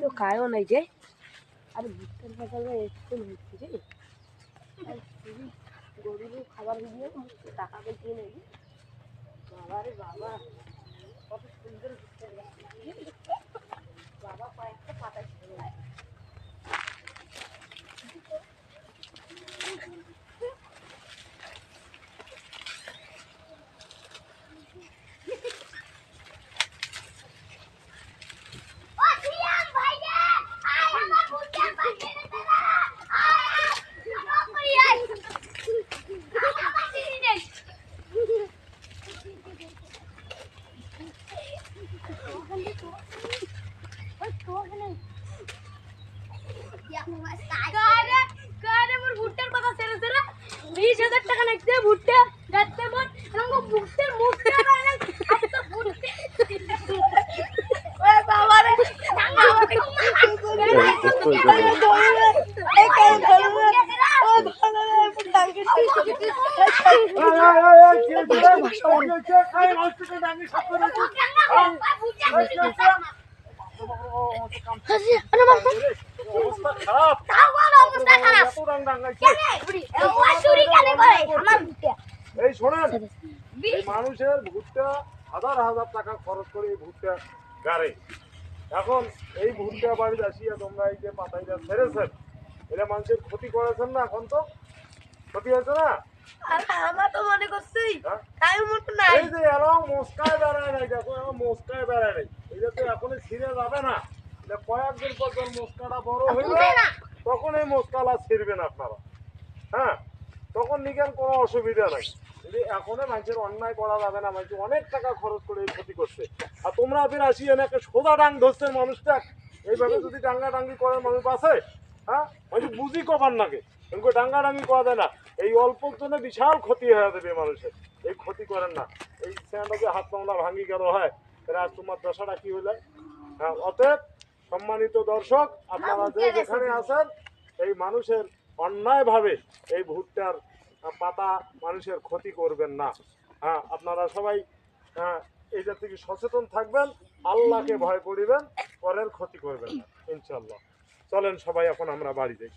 তো খায়ও নাই যে, আর ভুট্টার ফসলে একটু হচ্ছে যে গরুরও খাবার দিয়ে টাকা পেয়ে নেই বাবা রে বাবা, কত সুন্দর ভুট্টার ভুট্টার কথা ছেড়ে ছেড়ে বিশ হাজার টাকা লাগছে ভুট্টা যাচ্ছে মন এরকম ভুট্টার মুখটা বাবা রে অবস্থা খারাপ এত ডাং ডাঙাইছে। মানুষের ভুট্টা হাজার হাজার টাকা খরচ করে এই ভুট্টা গাড়ে এখন এই ভুট্টা বাড়িতে আসিয়া তোমরা এই যে পাতাইটা ছেড়েছেন এটা মানুষের ক্ষতি করেছেন না এখন তো ক্ষতি হয়েছে না আমার মস্কায় বেড়ায় নাই দেখো এরকম মস্কায় বেড়ায় নাই। এটা তো এখনই ছিঁড়ে যাবে না। এটা কয়েকদিন পর যখন মস্কাটা বড় হইবে তখন এই মস্কালা ছিঁড়বেন আপনারা। হ্যাঁ? তখন নিকেন কোনো অসুবিধা নাই। যদি এখনও মানুষের অন্যায় করা যাবে না মানুষ অনেক টাকা খরচ করে এই ক্ষতি করছে। আর তোমরা ফির আসি এনে একটা সোজা ডাং ধরছেন মানুষটা। এইভাবে যদি ডাঙ্গা ডাঙ্গি করার মানুষ আছে হ্যাঁ? মানুষ বুঝি কবার নাকি। ডাঙ্গা ডাঙ্গি করা যায় না। এই অল্পর জন্য বিশাল ক্ষতি হয়ে যাবে মানুষের। এই ক্ষতি করেন না। এই স্যান্ডকে হাত পাওনা ভাঙি গেল হয়। তাহলে তোমার দশাটা কি হইলে? হ্যাঁ অতএব সম্মানিত দর্শক আপনারা যে যেখানে আছেন এই মানুষের অন্যায়ভাবে এই ভুট্টার পাতা মানুষের ক্ষতি করবেন না। হ্যাঁ আপনারা সবাই হ্যাঁ এইটা থেকে সচেতন থাকবেন আল্লাহকে ভয় করিবেন পরের ক্ষতি করবেন না ইনশাল্লাহ চলেন সবাই এখন আমরা বাড়ি যাই।